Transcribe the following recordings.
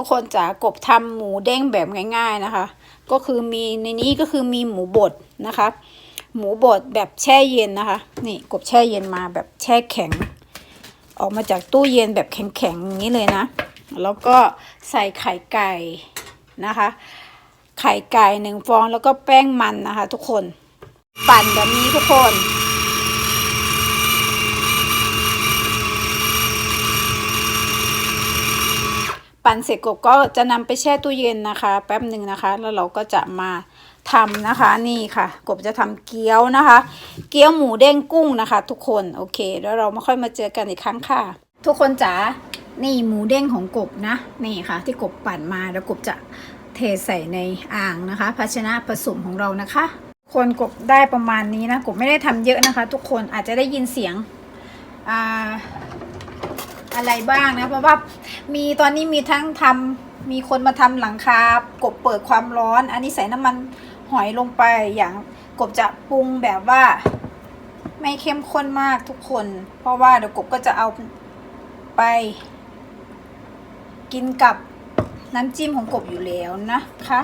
ทุกคนจ๋ากบทำหมูเด้งแบบง่าย ๆนะคะ ก็คือมีในนี้ก็คือมีหมูบดนะคะ หมูบดแบบแช่เย็นนะคะ นี่กบแช่เย็นมาแบบแช่แข็ง ออกมาจากตู้เย็นแบบแข็งๆอย่างนี้เลยนะ แล้วก็ใส่ไข่ไก่นะคะ ไข่ไก่หนึ่งฟองแล้วก็แป้งมันนะคะ ทุกคน ปั่นแบบนี้ทุกคน ปั่นเสร็จกบก็จะนำไปแช่ตู้เย็นนะคะ แป๊บหนึ่งนะคะ แล้วเราก็จะมาทำนะคะนี่ค่ะ กบจะทำเกี๊ยวนะคะ เกี๊ยวหมูเด้งกุ้งนะคะ ทุกคนโอเค แล้วเรามาค่อยมาเจอกันอีกครั้งค่ะ ทุกคนจ๋านี่หมูเด้งของกบนะนี่ค่ะ ที่กบปั่นมาแล้วกบจะเทใส่ในอ่างนะคะ ภาชนะผสมของเรานะคะ คนกบได้ประมาณนี้นะกบไม่ได้ทำเยอะนะคะ ทุกคนอาจจะได้ยินเสียงอ่าอะไรบ้างนะเพราะว่า มีตอนนี้มีทั้งทำมีคนมาทำหลังคากบเปิดความร้อน อันนี้ใส่น้ำมันหอยลงไปอย่างกบจะปรุงแบบว่า ไม่เข้มข้นมากทุกคน เพราะว่าเดี๋ยวกบก็จะเอาไป กินกับน้ำจิ้มของกบอยู่แล้วนะคะ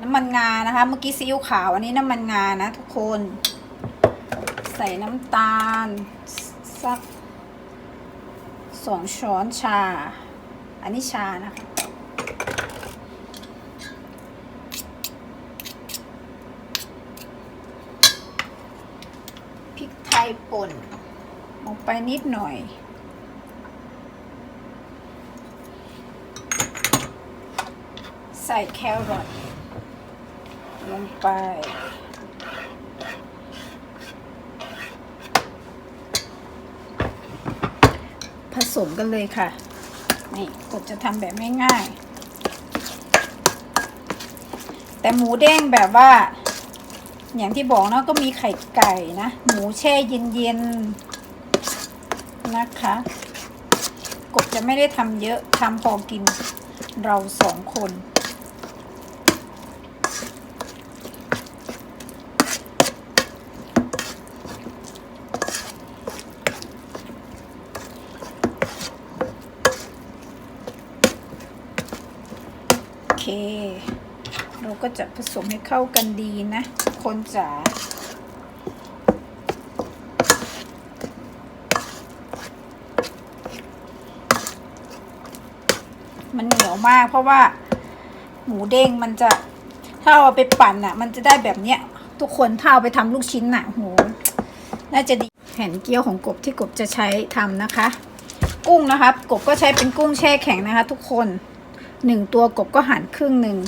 น้ำมันงานะคะ เมื่อกี้ซีอิ๊วขาวอันนี้น้ำมันงานะทุกคน ใส่น้ำตาลสัก สองช้อนชา อันนี้ชานะคะ พริกไทยป่น ลงไปนิดหน่อย ใส่แครอทลงไป สมกันเลยค่ะ นี่กดจะทำแบบง่ายๆ แต่หมูเด้งแบบว่า อย่างที่บอกนะก็มีไข่ไก่นะ หมูแช่เย็นๆ นะคะ กบจะไม่ได้ทำเยอะทำพอกินเราสองคน เค เราก็จะผสมให้เข้ากันดีนะ คนจ๋ามันเหนียวมากเพราะว่าหมูเด้งมันจะถ้าเอาไปปั่นอะ มันจะได้แบบเนี้ย ทุกคนถ้าเอาไปทำลูกชิ้นน่ะโหน่าจะดีแผ่นเกี๊ยวของกบที่กบจะใช้ทำนะคะ กุ้งนะคะกบก็ใช้เป็นกุ้งแช่แข็งนะคะ ทุกคน หนึ่งตัวกบก็หั่นครึ่งหนึ่ง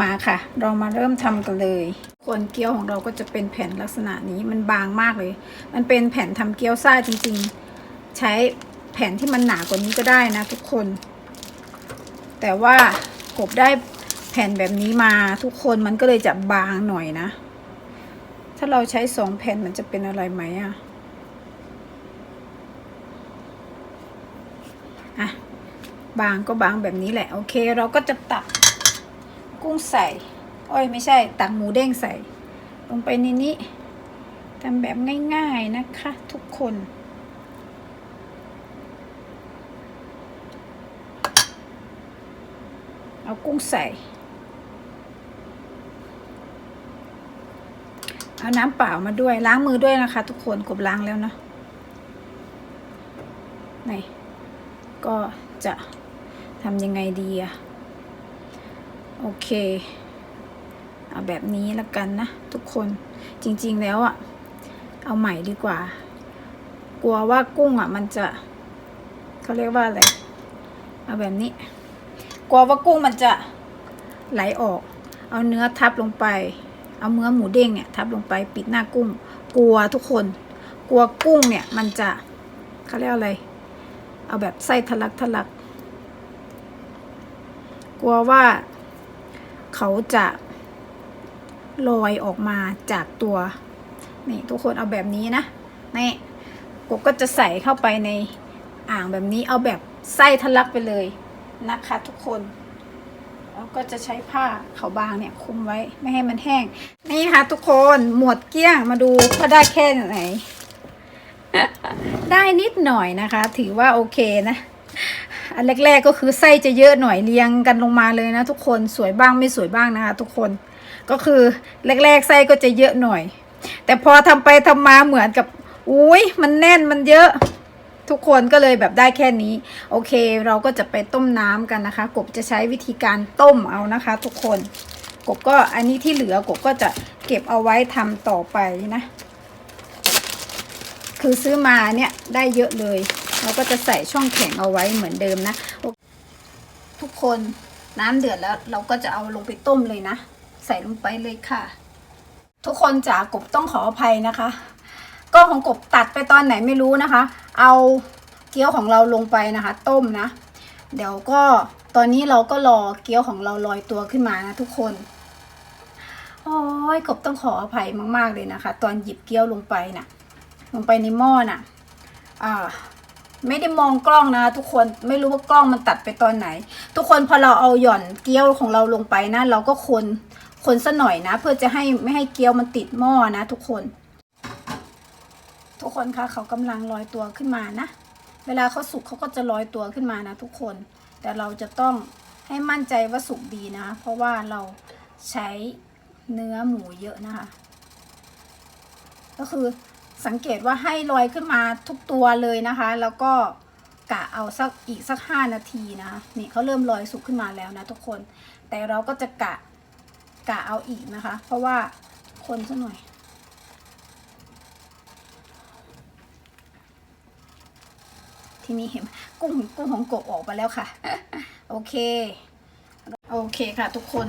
มาค่ะ เรามาเริ่มทำกันเลยส่วนเกี๊ยวของเราก็จะเป็นแผ่นลักษณะนี้มันบางมากเลย มันเป็นแผ่นทำเกี๊ยวซ่าจริง ๆ ใช้แผ่นที่มันหนากว่านี้ก็ได้นะทุกคน แต่ว่ากบได้แผ่นแบบนี้มาทุกคนมันก็เลยจะบางหน่อยนะ ถ้าเราใช้สองแผ่นมันจะเป็นอะไรไหมอะ่ะ บางก็บางแบบนี้แหละ โอเค เราก็จะตักกุ้งใส่โอ้ยไม่ใช่ ตักหมูเด้งใส่ ลงไปในนี้ทำแบบง่ายๆนะคะ ทุกคน เอากุ้งใส่ เอาน้ำเปล่ามาด้วยล้างมือด้วยนะคะ ทุกคนกบล้างแล้วนะไหน ก็จะทำยังไงดีอะโอเค เอาแบบนี้ละกันนะ ทุกคนจริงๆแล้วอะเอาใหม่ดีกว่า กลัวว่ากุ้งอะมันจะเขาเรียกว่าอะไรเอาแบบนี้ กลัวว่ากุ้งมันจะไหลออก เอาเนื้อทับลงไป เอาเนื้อหมูเด้งเนี่ยทับลงไปปิดหน้ากุ้ง กลัวทุกคน กลัวกุ้งเนี่ยมันจะเขาเรียกอะไร เอาแบบไส้ทะลักทะลัก กลัวว่าเขาจะลอยออกมาจากตัว นี่ทุกคนเอาแบบนี้นะ นี่กบก็จะใส่เข้าไปในอ่างแบบนี้เอาแบบไส้ทะลักไปเลยนะคะทุกคนแล้วก็จะใช้ผ้าขาวบางเนี่ยคุมไว้ไม่ให้มันแห้ง นี่ค่ะทุกคนหมวดเกลี้ยงมาดูว่าได้แค่ไหน ได้นิดหน่อยนะคะ ถือว่าโอเคนะ อันแรกๆก็คือไส้จะเยอะหน่อยเรียงกันลงมาเลยนะ ทุกคนสวยบ้างไม่สวยบ้างนะคะ ทุกคนก็คือแรกๆไส้ก็จะเยอะหน่อย แต่พอทำไปทำมาเหมือนกับอุ้ยมันแน่นมันเยอะ ทุกคนก็เลยแบบได้แค่นี้ โอเค เราก็จะไปต้มน้ำกันนะคะ กบจะใช้วิธีการต้มเอานะคะ ทุกคนกบก็อันนี้ที่เหลือกบก็จะเก็บเอาไว้ทำต่อไปนะ คือซื้อมาเนี่ยได้เยอะเลย เราก็จะใส่ช่องแข็งเอาไว้เหมือนเดิมนะ ทุกคนน้ำเดือดแล้วเราก็จะเอาลงไปต้มเลยนะ ใส่ลงไปเลยค่ะ ทุกคนจ๋ากบต้องขออภัยนะคะกล้องของกบตัดไปตอนไหนไม่รู้นะคะ เอาเกี๊ยวของเราลงไปนะคะ ต้มนะ เดี๋ยวก็ตอนนี้เราก็รอเกี๊ยวของเราลอยตัวขึ้นมานะทุกคนโอ้ยกบต้องขออภัยมาก ๆ เลยนะคะ ตอนหยิบเกี๊ยวลงไปน่ะ ลงไปในหม้อน่ะอ่าไม่ได้มองกล้องนะทุกคนไม่รู้ว่ากล้องมันตัดไปตอนไหน ทุกคนพอเราเอาหย่อนเกี๊ยวของเราลงไปนะเราก็คนคนซะหน่อยนะ เพื่อจะให้ไม่ให้เกี๊ยวมันติดหม้อนะทุกคน ทุกคนคะเขากำลังลอยตัวขึ้นมานะ เวลาเขาสุกเขาก็จะลอยตัวขึ้นมานะ ทุกคน แต่เราจะต้องให้มั่นใจว่าสุกดีนะ เพราะว่าเราใช้เนื้อหมูเยอะนะคะ ก็คือ สังเกตว่าให้ลอยขึ้นมาทุกตัวเลยนะคะ แล้วก็กะเอาสักอีกสักห้านาทีนะนี่เขาเริ่มลอยสุกขึ้นมาแล้วนะทุกคน แต่เราก็จะกะกะเอาอีกนะคะ เพราะว่าคนซะหน่อย ทีนี้เห็นกุ้งกุ้งของกบออกไปแล้วค่ะ โอเค โอเคค่ะทุกคน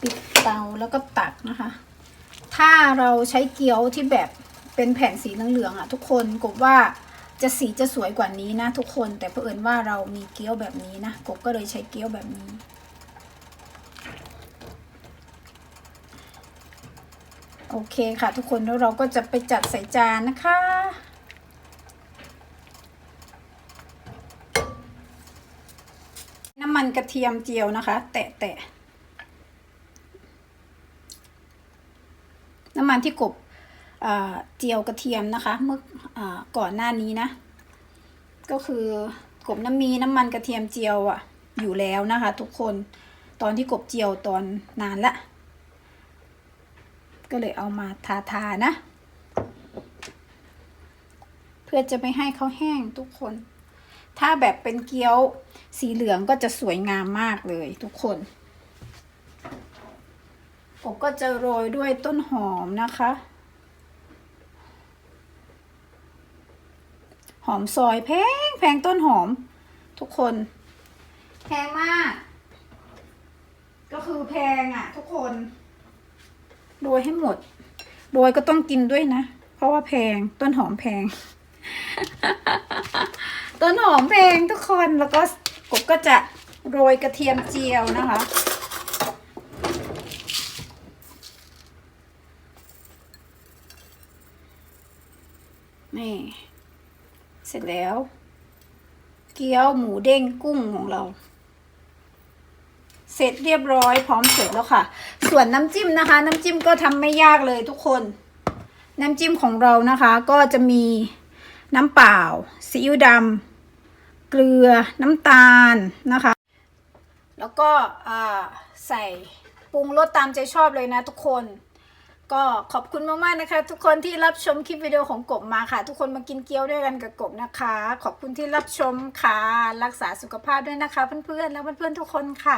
ปิดเตาแล้วก็ตักนะคะ ถ้าเราใช้เกี๊ยวที่แบบ เป็นแผ่นสีเหลืองๆอะทุกคนกบว่าจะสีจะสวยกว่านี้นะ ทุกคนแต่เผอิญว่าเรามีเกี๊ยวแบบนี้นะกบก็เลยใช้เกี๊ยวแบบนี้ โอเคค่ะทุกคนแล้วเราก็จะไปจัดใส่จานนะคะน้ำมันกระเทียมเจียวนะคะ แตะแตะน้ำมันที่กบ เจียวกระเทียมนะคะเมื่ออก่อนหน้านี้นะ ก็คือกบน้ำมีน้ำมันกระเทียมเจียวอะอยู่แล้วนะคะ ทุกคนตอนที่กบเจียวตอนนานละ ก็เลยเอามาทาทานะ เพื่อจะไม่ให้เขาแห้งทุกคน ถ้าแบบเป็นเกี๊ยวสีเหลืองก็จะสวยงามมากเลยทุกคน ผมก็จะโรยด้วยต้นหอมนะคะ หอมซอยแพงแพงต้นหอม ทุกคน แพงมาก ก็คือแพงอะ ทุกคนโรยให้หมดโรยก็ต้องกินด้วยนะ เพราะว่าแพงต้นหอมแพง ต้นหอมแพงทุกคนแล้วก็กบก็จะโรยกระเทียมเจียวนะคะนี่ เสร็จแล้ว เกี๊ยวหมูเด้งกุ้งของเรา เสร็จเรียบร้อยพร้อมเสิร์ฟแล้วค่ะ ส่วนน้ำจิ้มนะคะ น้ำจิ้มก็ทำไม่ยากเลยทุกคน น้ำจิ้มของเรานะคะ ก็จะมีน้ำเปล่าซีอิ๊วดำเกลือน้ำตาลนะคะ แล้วก็ใส่ปรุงรสตามใจชอบเลยนะทุกคน ก็ขอบคุณมากๆนะคะ ทุกคนที่รับชมคลิปวิดีโอของกบมาค่ะ ทุกคนมากินเกี๊ยวด้วยกันกับกบนะคะ ขอบคุณที่รับชมค่ะ รักษาสุขภาพด้วยนะคะ เพื่อนๆ และเพื่อนๆทุกคนค่ะ